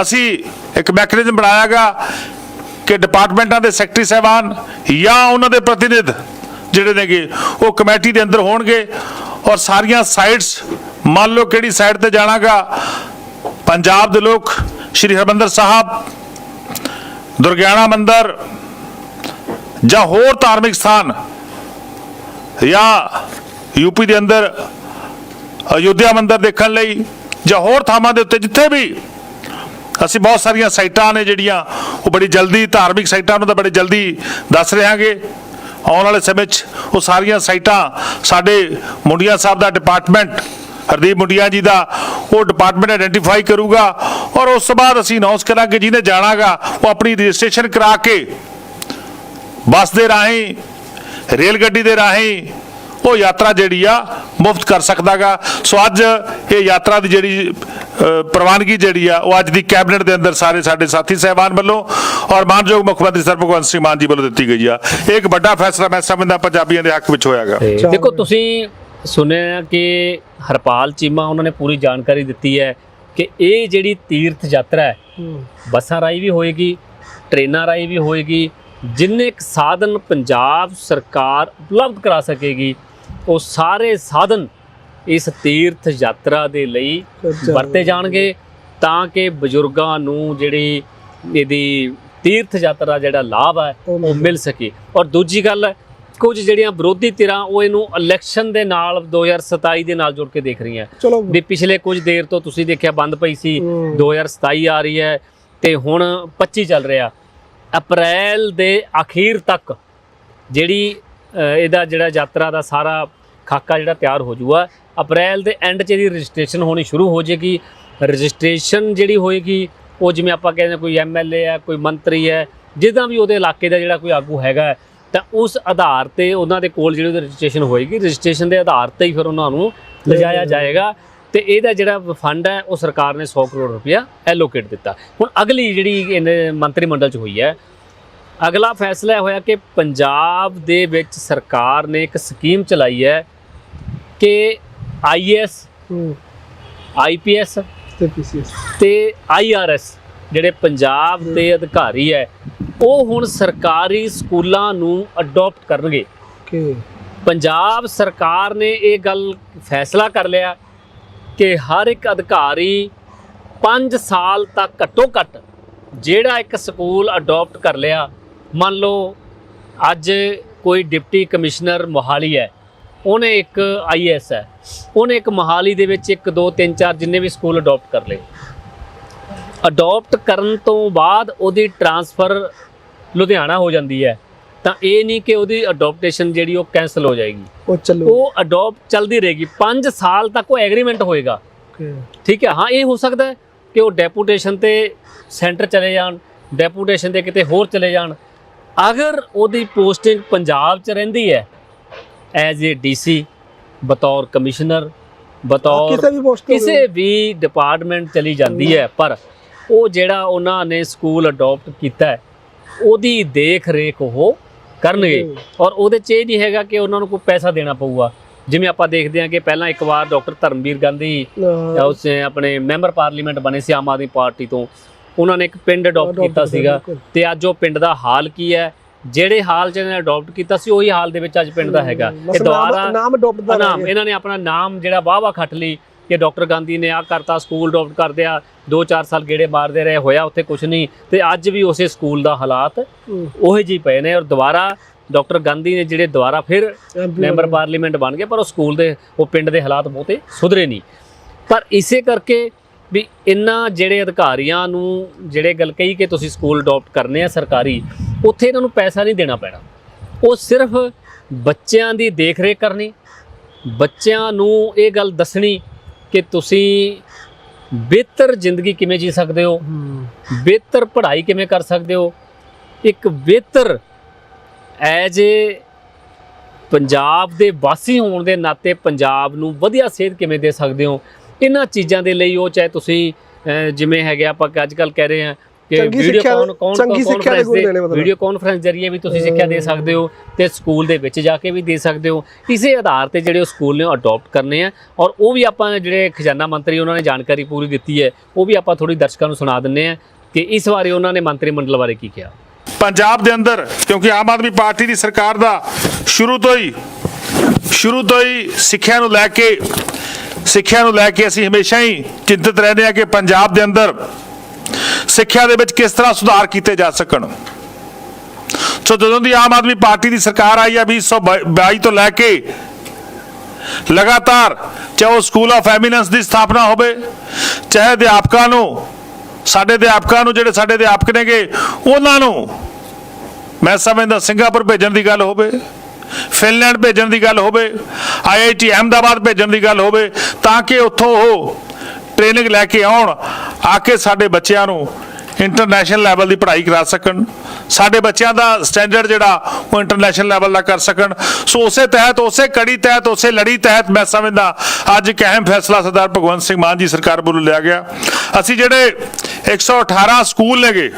[SPEAKER 3] ਅਸੀਂ ਇੱਕ ਮੈਕੈਨਿਜ਼ਮ ਬਣਾਇਆਗਾ ਕਿ ਡਿਪਾਰਟਮੈਂਟਾਂ ਦੇ ਸੈਕਟਰੀ ਸਹਿਬਾਨ ਜਾਂ ਉਹਨਾਂ ਦੇ ਪ੍ਰਤੀਨਿਧ ਜਿਹੜੇ ਨੇਗੇ, ਉਹ ਕਮੇਟੀ ਦੇ ਅੰਦਰ ਹੋਣਗੇ ਔਰ ਸਾਰੀਆਂ ਸਾਈਟਸ ਮੰਨ ਲਓ ਕਿਹੜੀ ਸਾਈਡ ਤੇ ਜਾਣਾਗਾ, ਪੰਜਾਬ ਦੇ ਲੋਕ, ਸ਼੍ਰੀ ਹਰਮੰਦਰ ਸਾਹਿਬ, ਦੁਰਗਿਆਣਾ ਮੰਦਰ ਜਾਂ ਹੋਰ ਧਾਰਮਿਕ ਸਥਾਨ ਜਾਂ ਯੂਪੀ ਦੇ ਅੰਦਰ, ਅਯੁੱਧਿਆ ਮੰਦਰ ਦੇਖਣ ਲਈ ਜਾਂ ਹੋਰ ਥਾਵਾਂ ਦੇ ਉੱਤੇ ਜਿੱਥੇ ਵੀ ਅਸੀਂ ਬਹੁਤ ਸਾਰੀਆਂ ਸਾਈਟਾਂ ਨੇ ਜਿਹੜੀਆਂ, ਉਹ ਬੜੀ ਜਲਦੀ ਧਾਰਮਿਕ ਸਾਈਟਾਂ ਨੂੰ ਤਾਂ ਬੜੀ ਜਲਦੀ ਦੱਸ ਰਹਾਂਗੇ। ਆਉਣ ਵਾਲੇ ਸਮੇਂ 'ਚ ਉਹ ਸਾਰੀਆਂ ਸਾਈਟਾਂ ਸਾਡੇ ਮੁੰਡੀਆਂ ਸਾਹਿਬ ਦਾ ਡਿਪਾਰਟਮੈਂਟ ਹਰਦੀਪ ਮੁੰਡੀਆਂ ਜੀ ਦਾ, ਉਹ ਡਿਪਾਰਟਮੈਂਟ ਆਇਡੈਂਟੀਫਾਈ ਕਰੂਗਾ ਔਰ ਉਸ ਤੋਂ ਬਾਅਦ ਅਸੀਂ ਅਨਾਉਂਸ ਕਰਾਂਗੇ ਜਿਹਨੇ ਜਾਣਾਗਾ, ਉਹ ਆਪਣੀ ਰਜਿਸਟ੍ਰੇਸ਼ਨ ਕਰਾ ਕੇ ਬੱਸ ਦੇ ਰਾਹੀਂ, ਰੇਲ ਗੱਡੀ ਦੇ ਰਾਹੀਂ ਉਹ ਯਾਤਰਾ ਜਿਹੜੀ ਆ ਮੁਫਤ ਕਰ ਸਕਦਾਗਾ। ਸੋ ਅੱਜ ਇਹ ਯਾਤਰਾ ਦੀ ਜਿਹੜੀ ਪ੍ਰਵਾਨਗੀ ਜਿਹੜੀ ਆ ਉਹ ਅੱਜ ਦੀ ਕੈਬਨਿਟ ਦੇ ਅੰਦਰ ਸਾਰੇ ਸਾਡੇ ਸਾਥੀ ਸਹਿਬਾਨ ਵੱਲੋਂ ਔਰ ਮਾਨਯੋਗ ਮੁੱਖ ਮੰਤਰੀ ਸਰ ਭਗਵੰਤ ਸਿੰਘ ਮਾਨ ਜੀ ਵੱਲੋਂ ਦਿੱਤੀ ਗਈ ਆ। ਇਹ ਇੱਕ ਵੱਡਾ ਫੈਸਲਾ ਮੈਂ ਸਮਝਦਾ ਪੰਜਾਬੀਆਂ ਦੇ ਹੱਕ ਵਿੱਚ ਹੋਇਆਗਾ।
[SPEAKER 2] ਦੇਖੋ ਤੁਸੀਂ ਸੁਣਿਆ ਕਿ ਹਰਪਾਲ ਚੀਮਾ ਉਹਨਾਂ ਨੇ ਪੂਰੀ ਜਾਣਕਾਰੀ ਦਿੱਤੀ ਹੈ ਕਿ ਇਹ ਜਿਹੜੀ ਤੀਰਥ ਯਾਤਰਾ ਹੈ। ਬੱਸਾਂ ਰਾਹੀਂ ਵੀ ਹੋਏਗੀ ਟ੍ਰੇਨਾਂ ਰਾਹੀਂ ਵੀ ਹੋਏਗੀ ਜਿੰਨੇ ਕੁ ਸਾਧਨ ਪੰਜਾਬ ਸਰਕਾਰ ਉਪਲਬਧ ਕਰਾ ਸਕੇਗੀ ਉਹ ਸਾਰੇ ਸਾਧਨ ਇਸ ਤੀਰਥ ਯਾਤਰਾ ਦੇ ਲਈ। ਵਰਤੇ ਜਾਣਗੇ ਤਾਂ ਕਿ ਬਜ਼ੁਰਗਾਂ ਨੂੰ ਜਿਹੜੀ ਇਹਦੀ ਤੀਰਥ ਯਾਤਰਾ ਜਿਹੜਾ ਲਾਭ ਹੈ
[SPEAKER 1] ਉਹ ਮਿਲ
[SPEAKER 2] ਸਕੇ। ਔਰ ਦੂਜੀ ਗੱਲ ਕੁਝ ਜਿਹੜੀਆਂ ਵਿਰੋਧੀ ਧਿਰਾਂ ਉਹ ਇਹਨੂੰ ਇਲੈਕਸ਼ਨ ਦੇ ਨਾਲ 2027 ਦੇ ਨਾਲ ਜੋੜ ਕੇ ਦੇਖ ਰਹੀਆਂ। ਵੀ ਪਿਛਲੇ ਕੁਝ ਦੇਰ ਤੋਂ ਤੁਸੀਂ ਦੇਖਿਆ ਬੰਦ ਪਈ ਸੀ
[SPEAKER 1] ਹੂੰ।
[SPEAKER 2] 2027 ਆ ਰਹੀ ਹੈ ਤੇ ਹੁਣ 25 ਚੱਲ ਰਿਹਾ। ਅਪ੍ਰੈਲ ਦੇ ਅਖੀਰ ਤੱਕ ਜਿਹੜੀ ਇਹਦਾ ਜਿਹੜਾ ਯਾਤਰਾ ਦਾ ਸਾਰਾ ਖਾਕਾ ਜਿਹੜਾ ਤਿਆਰ ਹੋ ਜਾਊਗਾ ਅਪ੍ਰੈਲ ਦੇ ਐਂਡ 'ਚ ਇਹਦੀ ਰਜਿਸਟ੍ਰੇਸ਼ਨ ਹੋਣੀ ਸ਼ੁਰੂ ਹੋ ਜਾਏਗੀ ਰਜਿਸਟ੍ਰੇਸ਼ਨ ਜਿਹੜੀ ਹੋਏਗੀ ਉਹ ਜਿਵੇਂ ਆਪਾਂ ਕਹਿੰਦੇ ਕੋਈ ਐਮਐਲਏ ਹੈ ਕੋਈ ਮੰਤਰੀ ਹੈ ਜਿਹਦਾ ਵੀ ਉਹਦੇ ਇਲਾਕੇ ਦਾ ਜਿਹੜਾ ਕੋਈ ਆਗੂ ਹੈਗਾ ਤਾਂ ਉਸ ਆਧਾਰ ਤੇ ਉਹਨਾਂ ਦੇ ਕੋਲ ਜਿਹੜੀ ਉਹਦੀ ਰਜਿਸਟ੍ਰੇਸ਼ਨ ਹੋਏਗੀ ਰਜਿਸਟ੍ਰੇਸ਼ਨ ਦੇ ਆਧਾਰ ਤੇ ਹੀ ਫਿਰ ਉਹਨਾਂ ਨੂੰ ਲਿਜਾਇਆ ਜਾਏਗਾ ਤੇ ਇਹਦਾ ਜਿਹੜਾ ਫੰਡ ਹੈ ਉਹ ਸਰਕਾਰ ਨੇ 100 ਕਰੋੜ ਰੁਪਇਆ ਐਲੋਕੇਟ ਦਿੱਤਾ। ਹੁਣ ਅਗਲੀ ਜਿਹੜੀ ਮੰਤਰੀ ਮੰਡਲ ਚ ਹੋਈ ਹੈ ਅਗਲਾ ਫੈਸਲਾ ਹੋਇਆ ਕਿ ਪੰਜਾਬ ਦੇ ਵਿੱਚ ਸਰਕਾਰ ਨੇ ਇੱਕ ਸਕੀਮ ਚਲਾਈ ਹੈ ਕਿ ਆਈਐਸ ਆਈਪੀਐਸ
[SPEAKER 1] ਤੇ ਪੀਸੀਐਸ
[SPEAKER 2] ਤੇ ਆਈਆਰਐਸ ਜਿਹੜੇ ਪੰਜਾਬ ਦੇ ਅਧਿਕਾਰੀ ਹੈ ਉਹ ਹੁਣ ਸਰਕਾਰੀ ਸਕੂਲਾਂ ਨੂੰ ਅਡਾਪਟ ਕਰਨਗੇ।
[SPEAKER 1] ਕਿ
[SPEAKER 2] ਪੰਜਾਬ ਸਰਕਾਰ ਨੇ ਇਹ ਗੱਲ ਫੈਸਲਾ ਕਰ ਲਿਆ ਕਿ ਹਰ ਇੱਕ ਅਧਿਕਾਰੀ 5 ਸਾਲ ਤੱਕ ਘੱਟੋ ਘੱਟ ਜਿਹੜਾ ਇੱਕ ਸਕੂਲ ਅਡਾਪਟ ਕਰ ਲਿਆ ਮੰਨ ਲਓ ਅੱਜ ਕੋਈ ਡਿਪਟੀ ਕਮਿਸ਼ਨਰ ਮੋਹਾਲੀ ਹੈ ਉਹਨੇ ਇੱਕ ਆਈਐਸ ਹੈ ਉਹਨੇ ਇੱਕ ਮੋਹਾਲੀ ਦੇ ਵਿੱਚ 1 2 3 4 ਜਿੰਨੇ ਵੀ ਸਕੂਲ ਅਡਾਪਟ ਕਰ ਲਏ। ਅਡਾਪਟ ਕਰਨ ਤੋਂ ਬਾਅਦ ਉਹਦੀ ਟਰਾਂਸਫਰ ਲੁਧਿਆਣਾ ਹੋ ਜਾਂਦੀ ਹੈ ਤਾਂ ਇਹ ਨਹੀਂ ਕਿ ਉਹਦੀ ਅਡਾਪਟੇਸ਼ਨ ਜਿਹੜੀ ਉਹ ਕੈਨਸਲ ਹੋ ਜਾਏਗੀ।
[SPEAKER 1] ਉਹ ਚੱਲੂ
[SPEAKER 2] ਉਹ ਅਡਾਪਟ ਚੱਲਦੀ ਰਹੇਗੀ 5 ਸਾਲ ਤੱਕ ਉਹ ਐਗਰੀਮੈਂਟ ਹੋਏਗਾ। ਠੀਕ ਹੈ ਹਾਂ ਇਹ ਹੋ ਸਕਦਾ ਕਿ ਉਹ ਡੈਪੂਟੇਸ਼ਨ ਤੇ ਸੈਂਟਰ ਚਲੇ ਜਾਣ ਡੈਪੂਟੇਸ਼ਨ ਤੇ ਕਿਤੇ ਹੋਰ ਚਲੇ ਜਾਣ ਅਗਰ ਉਹਦੀ ਪੋਸਟਿੰਗ ਪੰਜਾਬ 'ਚ ਰਹਿੰਦੀ ਹੈ ਐਜ਼ ਏ ਡੀਸੀ ਬਤੌਰ ਕਮਿਸ਼ਨਰ ਬਤੌਰ
[SPEAKER 1] ਕਿਸੇ ਵੀ ਪੋਸਟ
[SPEAKER 2] ਕਿਸੇ ਵੀ ਡਿਪਾਰਟਮੈਂਟ ਚਲੀ ਜਾਂਦੀ ਹੈ ਪਰ ਉਹ ਜਿਹੜਾ ਉਹਨਾਂ ਨੇ ਸਕੂਲ ਅਡਾਪਟ ਕੀਤਾ ਹੈ ਉਹਦੀ ਦੇਖ ਰੇਖ ਉਹ ਕਰਨਗੇ। ਔਰ ਉਹਦੇ ਚ ਇਹ ਨਹੀਂ ਹੈਗਾ ਕਿ ਉਹਨਾਂ ਨੂੰ ਕੋਈ ਪੈਸਾ ਦੇਣਾ ਪਊਗਾ। ਜਿਵੇਂ ਆਪਾਂ ਦੇਖਦੇ ਹਾਂ ਕਿ ਪਹਿਲਾਂ ਇੱਕ ਵਾਰ ਡਾਕਟਰ ਧਰਮਵੀਰ ਗਾਂਧੀ ਉਸ ਆਪਣੇ ਮੈਂਬਰ ਪਾਰਲੀਮੈਂਟ ਬਣੇ ਸੀ ਆਮ ਆਦਮੀ ਪਾਰਟੀ ਤੋਂ। ਉਹਨਾਂ ਨੇ ਇੱਕ ਪਿੰਡ ਅਡਾਪਟ ਕੀਤਾ ਸੀਗਾ। ਤੇ ਅੱਜ ਉਹ ਪਿੰਡ ਦਾ ਹਾਲ ਕੀ ਹੈ? ਜਿਹੜੇ ਹਾਲ ਚ ਇਹਨਾਂ ਨੇ ਅਡਾਪਟ ਕੀਤਾ ਸੀ ਉਹੀ ਹਾਲ ਦੇ ਵਿੱਚ ਅੱਜ ਪਿੰਡ ਦਾ ਹੈਗਾ। ਇਹ ਦੁਬਾਰਾ
[SPEAKER 1] ਨਾਮ ਅਡਾਪਟ ਦਾ
[SPEAKER 2] ਨਾਮ ਇਹਨਾਂ ਨੇ ਆਪਣਾ ਨਾਮ ਜਿਹੜਾ ਵਾਹ-ਵਾਹ ਖੱਟ ਲਈ ਕਿ ਡਾਕਟਰ ਗਾਂਧੀ ਨੇ ਆ ਕਰਤਾ ਸਕੂਲ ਅਡਾਪਟ ਕਰਦੇ ਆ 2-4 ਸਾਲ ਗੇੜੇ ਮਾਰਦੇ ਰਹੇ ਹੋਇਆ ਉੱਥੇ ਕੁਝ ਨਹੀਂ। ਤੇ ਅੱਜ ਵੀ ਉਸੇ ਸਕੂਲ ਦਾ ਹਾਲਾਤ ਉਹੇ ਜਿਹੀ ਪਏ ਨੇ ਔਰ ਦੁਬਾਰਾ ਡਾਕਟਰ ਗਾਂਧੀ ਨੇ ਜਿਹੜੇ ਦੁਬਾਰਾ ਫਿਰ ਮੈਂਬਰ ਪਾਰਲੀਮੈਂਟ ਬਣ ਗਏ ਪਰ ਉਹ ਸਕੂਲ ਦੇ ਉਹ ਪਿੰਡ ਦੇ ਹਾਲਾਤ ਬਹੁਤੇ ਸੁਧਰੇ ਨਹੀਂ। ਪਰ ਇਸੇ ਕਰਕੇ ਵੀ ਇਹਨਾਂ ਜਿਹੜੇ ਅਧਿਕਾਰੀਆਂ ਨੂੰ ਜਿਹੜੇ ਗੱਲ ਕਹੀ ਕਿ ਤੁਸੀਂ ਸਕੂਲ ਅਡਾਪਟ ਕਰਨੇ ਆ ਸਰਕਾਰੀ, ਉੱਥੇ ਇਹਨਾਂ ਨੂੰ ਪੈਸਾ ਨਹੀਂ ਦੇਣਾ ਪੈਣਾ। ਉਹ ਸਿਰਫ ਬੱਚਿਆਂ ਦੀ ਦੇਖਰੇਖ ਕਰਨੀ, ਬੱਚਿਆਂ ਨੂੰ ਇਹ ਗੱਲ ਦੱਸਣੀ ਕਿ ਤੁਸੀਂ ਬਿਹਤਰ ਜ਼ਿੰਦਗੀ ਕਿਵੇਂ ਜੀ ਸਕਦੇ ਹੋ, ਬਿਹਤਰ ਪੜ੍ਹਾਈ ਕਿਵੇਂ ਕਰ ਸਕਦੇ ਹੋ, ਇੱਕ ਬਿਹਤਰ ਐਜ ਏ ਪੰਜਾਬ ਦੇ ਵਾਸੀ ਹੋਣ ਦੇ ਨਾਤੇ ਪੰਜਾਬ ਨੂੰ ਵਧੀਆ ਸਿਹਤ ਕਿਵੇਂ ਦੇ ਸਕਦੇ ਹੋ ਇਹਨਾਂ ਚੀਜ਼ਾਂ ਦੇ ਲਈ ਉਹ ਚਾਹੇ ਤੁਸੀਂ ਜਿਵੇਂ ਹੈਗੇ ਆਪਾਂ ਅੱਜ ਕੱਲ ਕਹਿ ਰਹੇ ਹਾਂ ਕਿ ਵੀਡੀਓ ਕੌਨ ਕੌਨ
[SPEAKER 1] ਚੰਗੀ ਸਿੱਖਿਆ ਦੇ ਗੁਣ ਦੇਣੇ ਮਤਲਬ।
[SPEAKER 2] ਵੀਡੀਓ ਕਾਨਫਰੰਸ ਜਰੀਏ ਵੀ ਤੁਸੀਂ ਸਿੱਖਿਆ ਦੇ ਸਕਦੇ ਹੋ ਤੇ ਸਕੂਲ ਦੇ ਵਿੱਚ ਜਾ ਕੇ ਵੀ ਦੇ ਸਕਦੇ ਹੋ ਇਸੇ ਆਧਾਰ ਤੇ ਜਿਹੜੇ ਉਹ ਸਕੂਲ ਨੇ ਅਡਾਪਟ ਕਰਨੇ ਆ ਔਰ ਉਹ ਵੀ ਆਪਾਂ ਜਿਹੜੇ ਖਜ਼ਾਨਾ ਮੰਤਰੀ ਉਹਨਾਂ ਨੇ ਜਾਣਕਾਰੀ ਪੂਰੀ ਦਿੱਤੀ ਹੈ ਉਹ ਵੀ ਆਪਾਂ ਥੋੜੀ ਦਰਸ਼ਕਾਂ ਨੂੰ ਸੁਣਾ ਦਿੰਨੇ ਆ ਕਿ ਇਸ ਬਾਰੇ ਉਹਨਾਂ ਨੇ ਮੰਤਰੀ ਮੰਡਲ ਬਾਰੇ ਕੀ ਕਿਹਾ
[SPEAKER 3] ਪੰਜਾਬ ਦੇ ਅੰਦਰ ਕਿਉਂਕਿ ਆਮ ਆਦਮੀ ਪਾਰਟੀ ਦੀ ਸਰਕਾਰ ਦਾ ਸ਼ੁਰੂ ਤੋਂ ਹੀ ਸ਼ੁਰੂ ਤੋਂ ਹੀ ਸਿੱਖਿਆ ਨੂੰ ਲੈ ਕੇ ਸਿੱਖਿਆ ਨੂੰ ਲੈ ਕੇ ਅਸੀਂ ਹਮੇਸ਼ਾ ਹੀ ਚਿੰਤਤ ਰਹਿੰਦੇ ਹਾਂ ਕਿ ਪੰਜਾਬ ਦੇ ਅੰਦਰ ਸਿੱਖਿਆ ਦੇ ਵਿੱਚ ਕਿਸ ਤਰ੍ਹਾਂ ਸੁਧਾਰ ਕੀਤੇ ਜਾ ਸਕਣ। ਸੋ ਜਦੋਂ ਦੀ ਆਮ ਆਦਮੀ ਪਾਰਟੀ ਦੀ ਸਰਕਾਰ ਆਈ ਹੈ 2022 ਤੋਂ ਲੈ ਕੇ ਲਗਾਤਾਰ ਚਾਹੇ ਉਹ ਸਕੂਲ ਆਫ ਐਮੀਨੈਂਸ ਦੀ ਸਥਾਪਨਾ ਹੋਵੇ, ਚਾਹੇ ਅਧਿਆਪਕਾਂ ਨੂੰ, ਸਾਡੇ ਅਧਿਆਪਕਾਂ ਨੂੰ, ਜਿਹੜੇ ਸਾਡੇ ਅਧਿਆਪਕ ਨੇਗੇ, ਉਹਨਾਂ ਨੂੰ ਮੈਂ ਸਮਝਦਾ ਸਿੰਗਾਪੁਰ ਭੇਜਣ ਦੀ ਗੱਲ ਹੋਵੇ। ਫਿਨਲੈਂਡ ਭੇਜਣ ਦੀ ਗੱਲ ਹੋਵੇ ਆਈਆਈਟੀ ਅਹਿਮਦਾਬਾਦ ਭੇਜਣ ਦੀ ਗੱਲ ਹੋਵੇ, ਤਾਂ ਕਿ ਉੱਥੋਂ ਉਹ ਟ੍ਰੇਨਿੰਗ ਲੈ ਕੇ ਆਉਣ, ਆ ਕੇ ਸਾਡੇ ਬੱਚਿਆਂ ਨੂੰ ਇੰਟਰਨੈਸ਼ਨਲ ਲੈਵਲ ਦੀ ਪੜ੍ਹਾਈ ਕਰਾ ਸਕਣ। ਸਾਡੇ ਬੱਚਿਆਂ ਦਾ ਸਟੈਂਡਰਡ ਜਿਹੜਾ, ਉਹ ਇੰਟਰਨੈਸ਼ਨਲ ਲੈਵਲ ਦਾ ਕਰ ਸਕਣ। ਸੋ ਉਸੇ ਤਹਿਤ, ਉਸੇ ਕੜੀ ਤਹਿਤ, ਉਸੇ ਲੜੀ ਤਹਿਤ ਮੈਂ ਸਮਝਦਾ, ਅੱਜ ਇੱਕ ਅਹਿਮ ਫੈਸਲਾ ਸਰਦਾਰ ਭਗਵੰਤ ਸਿੰਘ ਮਾਨ ਜੀ ਸਰਕਾਰ ਵੱਲੋਂ ਲਿਆ ਗਿਆ। ਅਸੀਂ ਜਿਹੜੇ 118 ਸਕੂਲ ਨੇਗੇ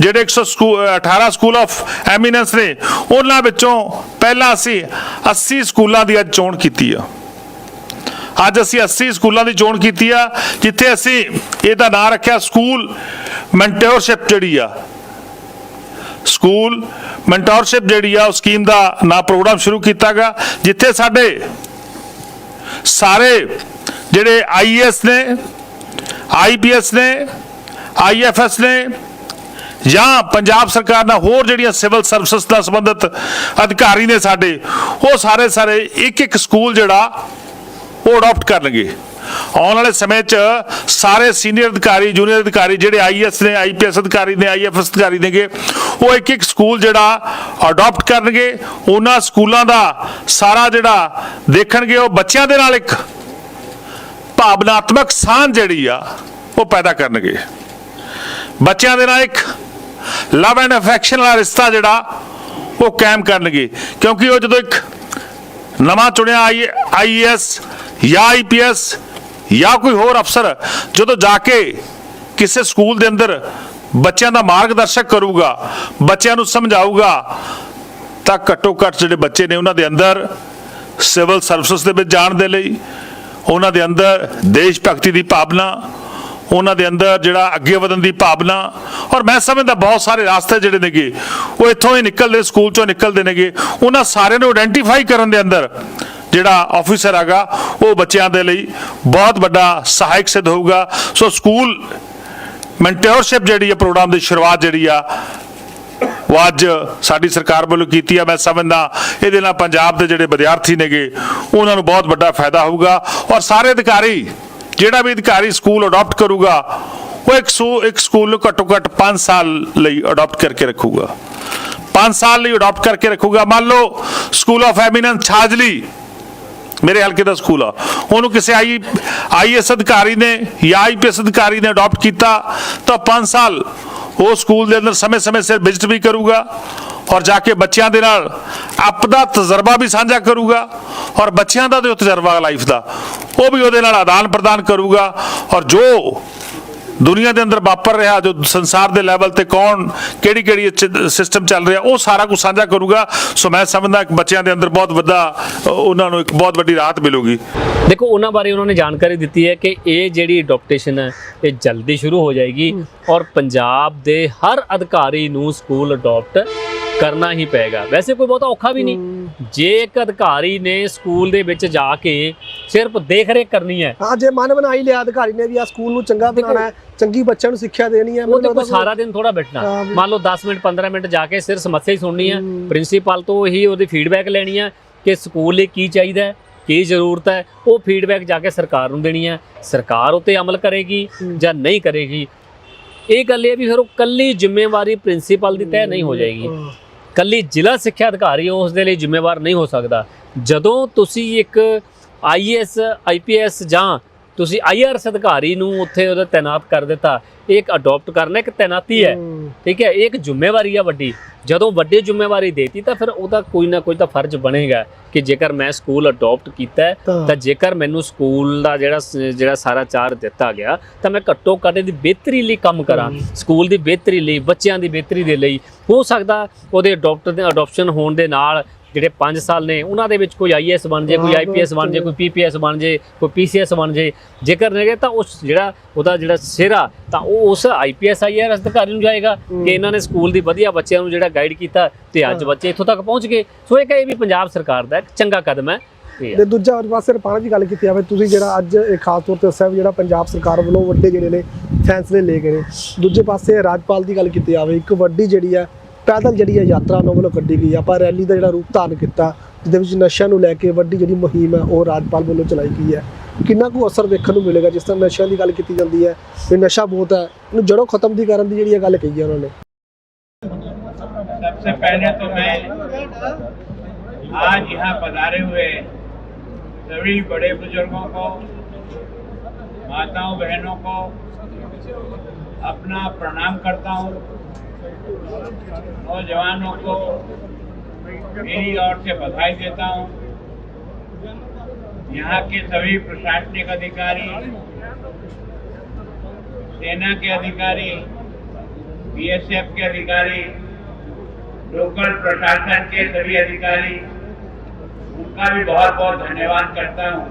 [SPEAKER 3] ਜਿਹੜੇ 118 ਸਕੂਲ ਆਫ ਐਮੀਨੈਂਸ ਨੇ, ਉਹਨਾਂ ਵਿੱਚੋਂ ਪਹਿਲਾਂ ਅਸੀਂ 80 ਸਕੂਲਾਂ ਦੀ ਅੱਜ ਚੋਣ ਕੀਤੀ ਆ। ਅੱਜ ਅਸੀਂ 80 ਸਕੂਲਾਂ ਦੀ ਚੋਣ ਕੀਤੀ ਆ, ਜਿੱਥੇ ਅਸੀਂ ਇਹਦਾ ਨਾਂ ਰੱਖਿਆ, ਸਕੂਲ ਮੈਂਟੋਰਸ਼ਿਪ ਜਿਹੜੀ ਆ। ਸਕੂਲ ਮੈਂਟੋਰਸ਼ਿਪ ਜਿਹੜੀ ਆ, ਉਹ ਸਕੀਮ ਦਾ ਨਾ ਪ੍ਰੋਗਰਾਮ ਸ਼ੁਰੂ ਕੀਤਾ ਕੀਤਾਗਾ ਜਿੱਥੇ ਸਾਡੇ ਸਾਰੇ ਜਿਹੜੇ ਆਈਐਸ ਨੇ ਆਈਪੀਐਸ ਨੇ ਆਈਐਫਐਸ ਨੇ ਜਾਂ ਪੰਜਾਬ ਸਰਕਾਰ ਨਾਲ ਹੋਰ ਜਿਹੜੀਆਂ ਸਿਵਲ ਸਰਵਿਸ ਨਾਲ ਸੰਬੰਧਿਤ ਅਧਿਕਾਰੀ ਨੇ ਸਾਡੇ, ਉਹ ਸਾਰੇ ਸਾਰੇ ਇੱਕ ਇੱਕ ਸਕੂਲ ਜਿਹੜਾ ਉਹ ਅਡਾਪਟ ਕਰਨਗੇ। ਆਉਣ ਵਾਲੇ ਸਮੇਂ 'ਚ ਸਾਰੇ ਸੀਨੀਅਰ ਅਧਿਕਾਰੀ, ਜੂਨੀਅਰ ਅਧਿਕਾਰੀ ਜਿਹੜੇ ਆਈਐਸ ਨੇ ਆਈਪੀਐਸ ਅਧਿਕਾਰੀ ਨੇ ਆਈਐਫਐਸ ਅਧਿਕਾਰੀ ਨੇਗੇ, ਉਹ ਇੱਕ ਇੱਕ ਸਕੂਲ ਜਿਹੜਾ ਅਡਾਪਟ ਕਰਨਗੇ। ਉਹਨਾਂ ਸਕੂਲਾਂ ਦਾ ਸਾਰਾ ਜਿਹੜਾ ਦੇਖਣਗੇ, ਉਹ ਬੱਚਿਆਂ ਦੇ ਨਾਲ ਇੱਕ ਭਾਵਨਾਤਮਕ ਸਾਂਝ ਜਿਹੜੀ ਆ, ਉਹ ਪੈਦਾ ਕਰਨਗੇ। ਬੱਚਿਆਂ ਦੇ ਨਾਲ ਇੱਕ ਲਵ ਐਂਡ ਅਫੈਕਸ਼ਨ ਵਾਲਾ ਰਿਸ਼ਤਾ ਜਿਹੜਾ ਉਹ ਕਾਇਮ ਕਰਨਗੇ। ਕਿਉਂਕਿ ਉਹ ਜਦੋਂ ਇੱਕ ਨਵਾਂ ਚੁਣਿਆ ਆਈਐਸ ਜਾਂ ਆਈਪੀਐਸ ਜਾਂ ਕੋਈ ਹੋਰ ਅਫਸਰ ਜਦੋਂ ਜਾ ਕੇ ਕਿਸੇ ਸਕੂਲ ਦੇ ਅੰਦਰ ਬੱਚਿਆਂ ਦਾ ਮਾਰਗਦਰਸ਼ਕ ਕਰੂਗਾ, ਬੱਚਿਆਂ ਨੂੰ ਸਮਝਾਊਗਾ, ਤਾਂ ਘੱਟੋ ਘੱਟ ਜਿਹੜੇ ਬੱਚੇ ਨੇ ਉਹਨਾਂ ਦੇ ਅੰਦਰ ਸਿਵਲ ਸਰਵਿਸ ਦੇ ਵਿੱਚ ਜਾਣ ਦੇ ਲਈ, ਉਹਨਾਂ ਦੇ ਅੰਦਰ ਦੇਸ਼ ਭਗਤੀ ਦੀ ਭਾਵਨਾ ਉਹਨਾਂ ਦੇ ਅੰਦਰ ਜਿਹੜਾ ਅੱਗੇ ਵਧਣ ਦੀ ਭਾਵਨਾ, ਔਰ ਮੈਂ ਸਮਝਦਾ ਬਹੁਤ ਸਾਰੇ ਰਾਸਤੇ ਜਿਹੜੇ ਨੇਗੇ, ਉਹ ਇੱਥੋਂ ਹੀ ਨਿਕਲਦੇ, ਸਕੂਲ ਚੋਂ ਨਿਕਲਦੇ ਨੇਗੇ। ਉਹਨਾਂ ਸਾਰਿਆਂ ਨੂੰ ਆਇਡੈਂਟੀਫਾਈ ਕਰਨ ਦੇ ਅੰਦਰ ਜਿਹੜਾ ਆਫੀਸਰ ਹੈਗਾ, ਉਹ ਬੱਚਿਆਂ ਦੇ ਲਈ ਬਹੁਤ ਵੱਡਾ ਸਹਾਇਕ ਸਿੱਧ ਹੋਊਗਾ। ਸੋ ਸਕੂਲ ਮੈਂਟੋਰਸ਼ਿਪ ਜਿਹੜੀ ਹੈ ਪ੍ਰੋਗਰਾਮ ਦੀ ਸ਼ੁਰੂਆਤ ਜਿਹੜੀ ਆ, ਉਹ ਅੱਜ ਸਾਡੀ ਸਰਕਾਰ ਵੱਲੋਂ ਕੀਤੀ ਆ। ਮੈਂ ਸਮਝਦਾ ਇਹਦੇ ਨਾਲ ਪੰਜਾਬ ਦੇ ਜਿਹੜੇ ਵਿਦਿਆਰਥੀ ਨੇਗੇ, ਉਹਨਾਂ ਨੂੰ ਬਹੁਤ ਵੱਡਾ ਫਾਇਦਾ ਹੋਊਗਾ। ਔਰ ਸਾਰੇ ਅਧਿਕਾਰੀ ਜਿਹੜਾ ਵੀ ਅਧਿਕਾਰੀ ਸਕੂਲ ਅਡਾਪਟ ਕਰੂਗਾ, ਉਹ ਇੱਕ ਸੂ ਇੱਕ ਸਕੂਲ ਨੂੰ ਘੱਟੋ ਘੱਟ 5 ਸਾਲ ਲਈ ਅਡਾਪਟ ਕਰਕੇ ਰੱਖੂਗਾ। 5 ਸਾਲ ਲਈ ਅਡਾਪਟ ਕਰਕੇ ਰੱਖੂਗਾ। ਮੰਨ ਲਓ ਸਕੂਲ ਆਫ ਐਮੀਨੈਂਸ ਛਾਜਲੀ ਮੇਰੇ ਹਲਕੇ ਦਾ ਸਕੂਲ ਆ, ਉਹਨੂੰ ਕਿਸੇ ਆਈ ਆਈਐਸ ਅਧਿਕਾਰੀ ਨੇ ਜਾਂ ਆਈਪੀਐਸ ਅਧਿਕਾਰੀ ਨੇ ਅਡਾਪਟ ਕੀਤਾ, ਤਾਂ 5 ਸਾਲ ਉਹ ਸਕੂਲ ਦੇ ਅੰਦਰ ਸਮੇਂ-ਸਮੇਂ ਸਿਰ ਵਿਜ਼ਿਟ ਵੀ ਕਰੂਗਾ ਔਰ ਜਾ ਕੇ ਬੱਚਿਆਂ ਦੇ ਨਾਲ ਆਪਦਾ ਤਜਰਬਾ ਵੀ ਸਾਂਝਾ ਕਰੂਗਾ ਔਰ ਬੱਚਿਆਂ ਦਾ ਜੋ ਤਜਰਬਾ ਲਾਈਫ ਦਾ, ਉਹ ਵੀ ਉਹਦੇ ਨਾਲ ਆਦਾਨ ਪ੍ਰਦਾਨ ਕਰੂਗਾ ਔਰ ਜੋ ਦੁਨੀਆ ਦੇ ਅੰਦਰ ਵਾਪਰ ਰਿਹਾ ਜੋ ਸੰਸਾਰ ਦੇ ਲੈਵਲ ਤੇ ਕੌਣ ਕਿਹੜੀ ਕਿਹੜੀ ਸਿਸਟਮ ਚੱਲ ਰਿਹਾ ਉਹ ਸਾਰਾ ਕੁਝ ਸਾਂਝਾ ਕਰੂਗਾ। ਸੋ ਮੈਂ ਸਮਝਦਾ ਕਿ ਬੱਚਿਆਂ ਦੇ ਅੰਦਰ ਬਹੁਤ ਵੱਡਾ ਉਹਨਾਂ ਨੂੰ ਇੱਕ ਬਹੁਤ ਵੱਡੀ ਰਾਹਤ ਮਿਲੂਗੀ।
[SPEAKER 2] ਦੇਖੋ ਉਹਨਾਂ ਬਾਰੇ ਉਹਨਾਂ ਨੇ ਜਾਣਕਾਰੀ ਦਿੱਤੀ ਹੈ ਕਿ ਇਹ ਜਿਹੜੀ ਅਡਾਪਟੇਸ਼ਨ ਹੈ ਇਹ ਜਲਦੀ ਸ਼ੁਰੂ ਹੋ ਜਾਏਗੀ ਔਰ ਪੰਜਾਬ ਦੇ ਹਰ ਅਧਿਕਾਰੀ ਨੂੰ ਸਕੂਲ ਅਡਾਪਟ ਕਰਨਾ ਹੀ ਪਏਗਾ। ਵੈਸੇ ਕੋਈ ਬਹੁਤਾ ਔਖਾ ਵੀ ਨਹੀਂ। ਜੇ ਇੱਕ ਅਧਿਕਾਰੀ ਨੇ ਸਕੂਲ ਦੇ ਵਿੱਚ ਜਾ ਕੇ ਸਿਰਫ ਦੇਖ ਰੇਖ ਕਰਨੀ ਹੈ।
[SPEAKER 1] ਹਾਂ ਜੇ ਮਨ ਬਣਾ ਹੀ ਲਿਆ ਅਧਿਕਾਰੀ ਨੇ ਵੀ ਆ ਸਕੂਲ ਨੂੰ ਚੰਗਾ ਬਣਾਉਣਾ ਹੈ ਚੰਗੀ ਬੱਚਿਆਂ ਨੂੰ ਸਿੱਖਿਆ ਦੇਣੀ ਹੈ
[SPEAKER 2] ਉਹ
[SPEAKER 1] ਲੱਗਦਾ
[SPEAKER 2] ਸਾਰਾ ਦਿਨ ਥੋੜਾ ਬੈਠਣਾ। ਮੰਨ ਲਓ 10 ਮਿੰਟ 15 ਮਿੰਟ ਜਾ ਕੇ ਸਿਰ ਸਮੱਸਿਆ ਹੀ ਸੁਣਨੀ ਹੈ। ਪ੍ਰਿੰਸੀਪਲ ਤੋਂ ਹੀ ਉਹਦੀ ਫੀਡਬੈਕ ਲੈਣੀ ਹੈ ਕਿ ਸਕੂਲ ਲਈ ਕੀ ਚਾਹੀਦਾ ਹੈ ਕੀ ਜ਼ਰੂਰਤ ਹੈ। ਉਹ ਫੀਡਬੈਕ ਜਾ ਕੇ ਸਰਕਾਰ ਨੂੰ ਦੇਣੀ ਹੈ। ਸਰਕਾਰ ਉਤੇ ਅਮਲ ਕਰੇਗੀ। ਜਾਂ ਨਹੀਂ ਕਰੇਗੀ ਇਹ ਗੱਲ ਇਹ ਵੀ ਫਿਰ ਉਹ ਕੱਲੀ ਜ਼ਿੰਮੇਵਾਰੀ ਪ੍ਰਿੰਸੀਪਲ ਦੀ ਤੈਅ ਨਹੀਂ ਹੋ ਜਾਏਗੀ। ਕੱਲੀ ਜ਼ਿਲ੍ਹਾ ਸਿੱਖਿਆ ਅਧਿਕਾਰੀ ਉਸ ਦੇ ਲਈ ਜ਼ਿੰਮੇਵਾਰ ਨਹੀਂ ਹੋ ਸਕਦਾ ਜਦੋਂ ਤੁਸੀਂ ਇੱਕ ਆਈਐਸ ਆਈਪੀਐਸ ਜਾਂ ਤੁਸੀਂ ਆਈਆਰਐਸ ਅਧਿਕਾਰੀ ਨੂੰ ਉੱਥੇ ਉਹਦਾ ਤਾਇਨਾਤ ਕਰ ਦਿੱਤਾ। ਇਹ ਇੱਕ ਅਡਾਪਟ ਕਰਨਾ ਇੱਕ ਤਾਇਨਾਤੀ ਹੈ। ਠੀਕ ਹੈ ਇਹ ਇੱਕ ਜ਼ਿੰਮੇਵਾਰੀ ਆ ਵੱਡੀ। ਜਦੋਂ ਵੱਡੀ ਜ਼ਿੰਮੇਵਾਰੀ ਦੇਤੀ ਤਾਂ ਫਿਰ ਉਹਦਾ ਕੋਈ ਨਾ ਕੋਈ ਤਾਂ ਫਰਜ਼ ਬਣੇਗਾ ਕਿ ਜੇਕਰ ਮੈਂ ਸਕੂਲ ਅਡਾਪਟ ਕੀਤਾ
[SPEAKER 1] ਤਾਂ।
[SPEAKER 2] ਜੇਕਰ ਮੈਨੂੰ ਸਕੂਲ ਦਾ ਜਿਹੜਾ ਜਿਹੜਾ ਸਾਰਾ ਚਾਰ ਦਿੱਤਾ ਗਿਆ ਤਾਂ ਮੈਂ ਘੱਟੋ ਘੱਟ ਦੀ ਬਿਹਤਰੀ ਲਈ ਕੰਮ ਕਰਾਂ। ਸਕੂਲ ਦੀ ਬਿਹਤਰੀ ਲਈ ਬੱਚਿਆਂ ਦੀ ਬਿਹਤਰੀ ਦੇ ਲਈ। ਹੋ ਸਕਦਾ ਉਹਦੇ ਅਡਾਪਟ ਦੇ ਅਡਾਪਸ਼ਨ ਹੋਣ ਦੇ ਨਾਲ ਜਿਹੜੇ 5 ਸਾਲ ਨੇ ਉਹਨਾਂ ਦੇ ਵਿੱਚ ਕੋਈ ਆਈਐਸ ਬਣ ਜੇ ਕੋਈ ਆਈਪੀਐਸ ਬਣ ਜੇ। ਕੋਈ ਪੀਪੀਐਸ ਬਣ ਜੇ ਕੋਈ ਪੀਸੀਐਸ ਬਣ ਜੇ ਜੇਕਰ ਨੇਗੇ ਤਾਂ ਉਸ ਜਿਹੜਾ ਉਹਦਾ ਜਿਹੜਾ ਸਿਰਾ ਤਾਂ ਉਹ ਉਸ ਆਈਪੀਐਸ ਆਈਆਰਐਸ ਅਧਿਕਾਰੀ ਨੂੰ ਜਾਏਗਾ। ਕਿ ਇਹਨਾਂ ਨੇ ਸਕੂਲ ਦੀ ਵਧੀਆ ਬੱਚਿਆਂ ਨੂੰ ਜਿਹੜਾ ਗਾਈਡ ਕੀਤਾ ਤੇ ਅੱਜ। ਬੱਚੇ ਇੱਥੋਂ ਤੱਕ ਪਹੁੰਚ ਗਏ ਸੋ ਇਹ ਕਿ ਇਹ ਵੀ ਪੰਜਾਬ ਸਰਕਾਰ ਦਾ ਇੱਕ ਚੰਗਾ ਕਦਮ ਹੈ
[SPEAKER 1] ਤੇ ਦੂਜਾ ਪਾਸੇ ਰਪਾਣਾ ਦੀ ਗੱਲ ਕੀਤੀ ਜਾਵੇ ਤੁਸੀਂ ਜਿਹੜਾ ਅੱਜ ਇਹ ਖਾਸ ਤੌਰ ਤੇ ਦੱਸਿਆ ਵੀ ਜਿਹੜਾ ਪੰਜਾਬ ਸਰਕਾਰ ਵੱਲੋਂ ਵੱਡੇ ਜਿਹੜੇ ਨੇ ਫੈਸਲੇ ਲਏ ਗਏ ਨੇ ਦੂਜੇ ਪਾਸੇ ਰਾਜਪਾਲ ਦੀ ਗੱਲ ਕੀਤੀ ਜਾਵੇ ਇੱਕ ਵੱਡੀ ਜਿਹੜੀ ਹੈ ਪੈਦਲ ਜਿਹੜੀ ਹੈ ਯਾਤਰਾ ਉਹਨਾਂ ਵੱਲੋਂ ਕੱਢੀ ਗਈ ਆਪਾਂ ਰੈਲੀ ਦਾ ਜਿਹੜਾ ਰੂਪ ਧਾਰਨ ਕੀਤਾ ਜਿਹਦੇ ਵਿੱਚ ਨਸ਼ਿਆਂ ਨੂੰ ਲੈ ਕੇ ਵੱਡੀ ਜਿਹੜੀ ਮੁਹਿੰਮ ਹੈ ਉਹ ਰਾਜਪਾਲ ਵੱਲੋਂ ਚਲਾਈ ਗਈ ਹੈ ਕਿੰਨਾ ਕੁ ਅਸਰ ਦੇਖਣ ਨੂੰ ਮਿਲੇਗਾ ਜਿਸ ਤਰ੍ਹਾਂ ਨਸ਼ਿਆਂ ਦੀ ਗੱਲ ਕੀਤੀ ਜਾਂਦੀ ਹੈ ਵੀ ਨਸ਼ਾ ਬਹੁਤ ਹੈ ਇਹਨੂੰ ਜੜੋਂ ਖਤਮ ਦੀ ਕਰਨ ਦੀ ਜਿਹੜੀ ਇਹ ਗੱਲ ਕਹੀ ਹੈ ਉਹਨਾਂ ਨੇ
[SPEAKER 4] सबसे पहले तो मैं आज यहाँ पधारे हुए सभी बड़े बुजुर्गों को माताओं बहनों को अपना प्रणाम करता हूँ नौजवानों को मेरी ओर से बधाई देता हूँ। यहाँ के सभी प्रशासनिक अधिकारी, सेना के अधिकारी, बीएसएफ के अधिकारी, लोकल प्रशासन के सभी अधिकारी, उनका भी बहुत बहुत धन्यवाद करता हूँ।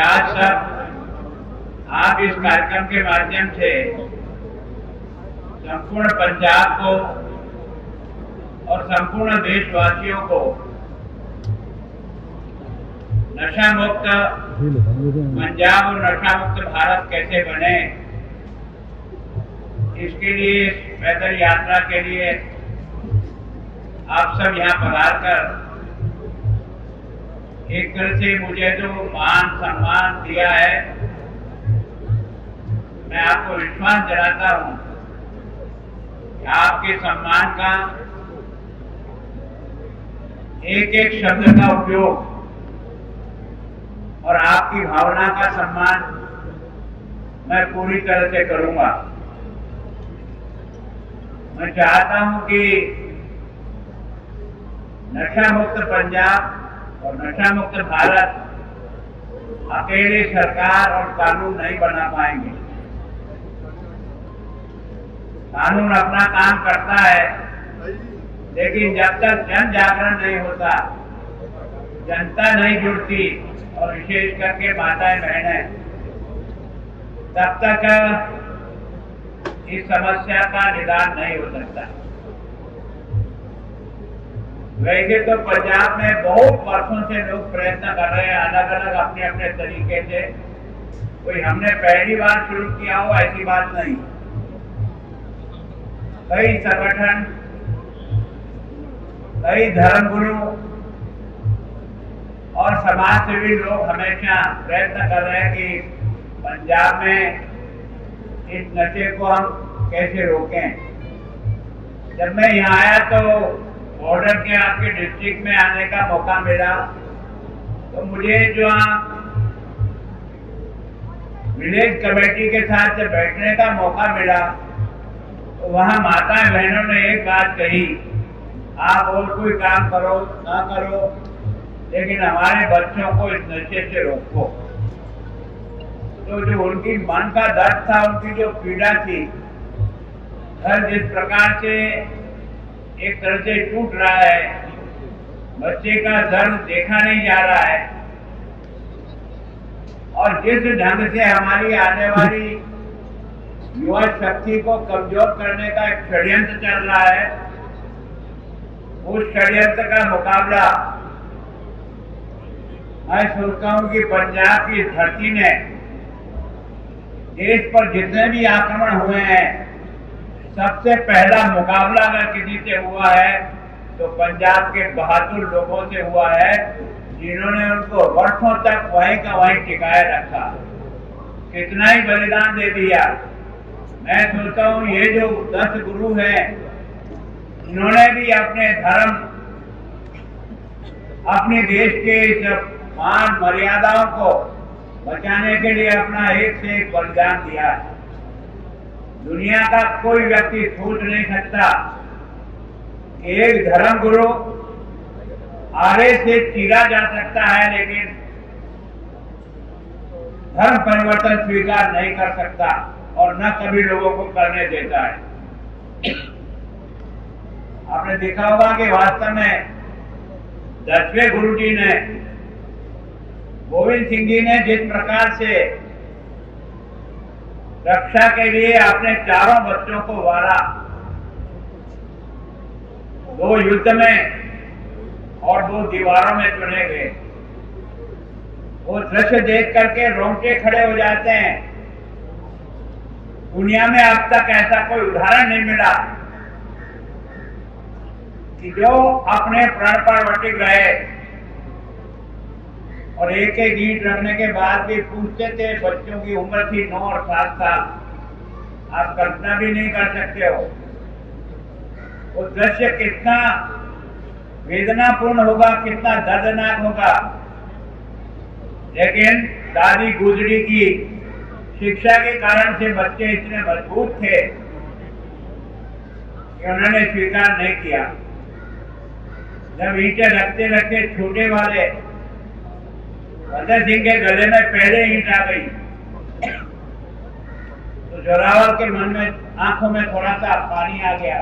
[SPEAKER 4] आज सब आप इस कार्यक्रम के माध्यम से संपूर्ण पंजाब को और संपूर्ण देशवासियों को नशा मुक्त पंजाब और नशा मुक्त भारत कैसे बने? इसके लिए पैदल यात्रा के लिए आप सब यहाँ पधार कर एक तरह से मुझे जो मान सम्मान दिया है। मैं आपको विश्वास दिलाता हूँ आपके सम्मान का एक एक शब्द का उपयोग और आपकी भावना का सम्मान मैं पूरी तरह से करूँगा। मैं चाहता हूँ कि नशा मुक्त पंजाब और नशा मुक्त भारत अकेले सरकार और कानून नहीं बना पाएँगे। कानून अपना काम करता है, लेकिन जब तक जन जागरण नहीं होता, जनता नहीं जुड़ती और विशेष करके माताएँ बहने, तब तक इस समस्या का निदान नहीं हो सकता। वैसे तो पंजाब में बहुत वर्षों से लोग प्रयत्न कर रहे हैं अलग अलग अपने अपने तरीके से। कोई हमने पहली बार शुरू किया हो, ऐसी बात नहीं। कई संगठन, कई धर्म गुरु और समाज सेवी लोग हमेशा प्रयत्न कर रहे हैं कि पंजाब में इस नशे को हम कैसे रोकें। जब मैं यहाँ आया तो बॉर्डर के आपके डिस्ट्रिक्ट में आने का मौका मिला। तो मुझे जो आप विलेज कमेटी के साथ जब बैठने का मौका मिला तो वहाँ माता बहनों ने एक बात कही, आप और कोई काम करो, ना करो, लेकिन हमारे बच्चों को इस नशे से रोको। तो जो उनकी मन का दर्द था, उनकी जो पीड़ा थी घर जिस प्रकार से एक तरह से टूट रहा है, बच्चे का दर्द देखा नहीं जा रहा है, और जिस ढंग से हमारी आने वाली युवा शक्ति को कमज़ोर करने का एक षड्यंत्र चल रहा है। उस षड्यंत्र का मुकाबला मैं सोचता हूँ कि पंजाब की धरती ने देश पर जितने भी आक्रमण हुए हैं, सबसे पहला मुकाबला अगर किसी से हुआ है तो पंजाब के बहादुर लोगों से हुआ है, जिन्होंने उनको वर्षों तक वहीं का वहीं टिकाए रखा। कितना ही बलिदान दे दिया। मैं सोचता हूँ, ये जो दस गुरु हैं, इन्होंने भी अपने धर्म, अपने देश के सब मान मर्यादाओं को बचाने के लिए अपना एक से एक बलिदान दिया है। दुनिया का कोई व्यक्ति सोच नहीं सकता एक धर्म गुरु आरे से चीरा जा सकता है, लेकिन धर्म परिवर्तन स्वीकार नहीं कर सकता। और न कभी लोगों को करने देता है। आपने देखा होगा कि वास्तव में दसवें गुरु जी ने, गोविंद सिंह जी ने जिस प्रकार से रक्षा के लिए अपने चारों बच्चों को वारा, दो युद्ध में और दो दीवारों में चुने गए। वो दृश्य देख करके रोंगटे खड़े हो जाते हैं। दुनिया में अब तक ऐसा कोई उदाहरण नहीं मिला कि जो अपने प्राण पर वटिक रहे और एक एक ईट रखने के बाद भी पूछते थे, बच्चों की उम्र थी नौ और सात साल। आप कल्पना भी नहीं कर सकते हो। वो दृश्य कितना वेदनापूर्ण होगा, कितना दर्दनाक होगा। लेकिन दादी गुजरी की शिक्षा के कारण से बच्चे इतने मज़बूत थे कि उन्होंने स्वीकार नहीं किया। जब ईटे रखते रखते छोटे वाले भगत सिंह के गले में पहले ईंट आ गई तो जोरावर के मन में, आँखों में थोड़ा सा पानी आ गया।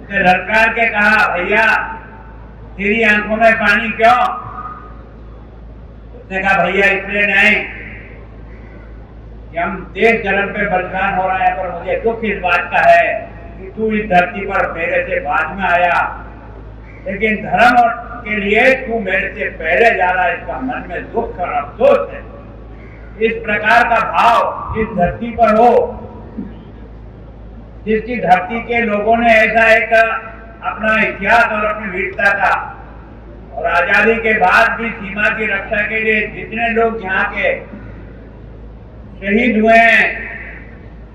[SPEAKER 4] उसने ललकार के कहा, भैया, तेरी आँखों में पानी क्यों? उसने कहा, भैया इसलिए नहीं। कि हम देश जन्म पे बलिदान हो रहे हैं, पर मुझे दुख इस बात का है कि तू इस धरती पर मेरे से बाद में आया। लेकिन धर्म के लिए तू मेरे से पहले जा रहा है, इसका मन में दुख और अफसोस है। इस प्रकार का भाव इस धरती पर हो, जिसकी धरती के लोगों ने ऐसा एक अपना इतिहास और अपनी वीरता का, और आज़ादी के बाद भी सीमा की रक्षा के लिए जितने लोग यहाँ के शहीद हुए हैं।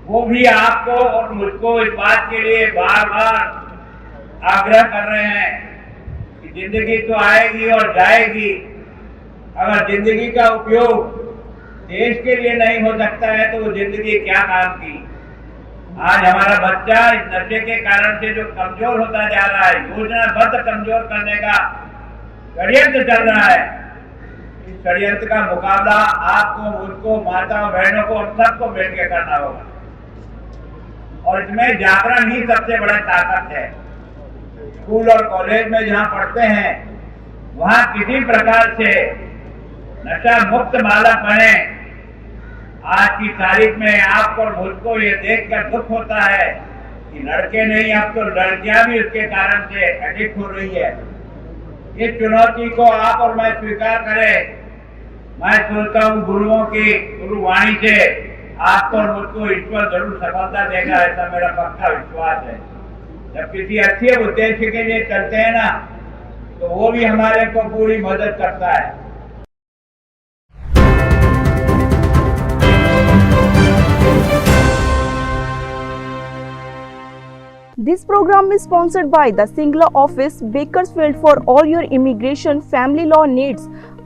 [SPEAKER 4] वो भी आपको और मुझको इस बात के लिए बार बार आग्रह कर रहे हैं कि ज़िंदगी तो आएगी और जाएगी, अगर ज़िंदगी का उपयोग देश के लिए नहीं हो सकता है तो वो ज़िंदगी क्या काम की। आज हमारा बच्चा इस नशे के कारण से जो कमज़ोर होता जा रहा है योजनाबद्ध कमज़ोर करने का षड्यंत्र चल रहा है। षड्यंत्र का मुकाबला आपको, मुझको माता बहनों को हम सबको मिलकर करना होगा। और इसमें जागरण ही सबसे बड़ा ताकत है। स्कूल और कॉलेज में जहाँ पढ़ते हैं, वहाँ किसी प्रकार से नशा मुक्त माला पढ़े आज की तारीख में आपको और मुझको ये देख कर दुख होता है कि लड़के नहीं, अब तो लड़कियाँ भी उसके कारण से एडिक्ट हो रही है। इस चुनौती को आप और मैं स्वीकार करें। मैं सोचता हूँ गुरुओं की गुरुवाणी से आपको और मुझको ईश्वर ज़रूर सफलता देगा ऐसा मेरा पक्का विश्वास है जब किसी अच्छे उद्देश्य के लिए चलते हैं ना तो वो भी हमारे को पूरी मदद करता है
[SPEAKER 5] This program is sponsored by the Singla office, Bakersfield for all your immigration family law needs.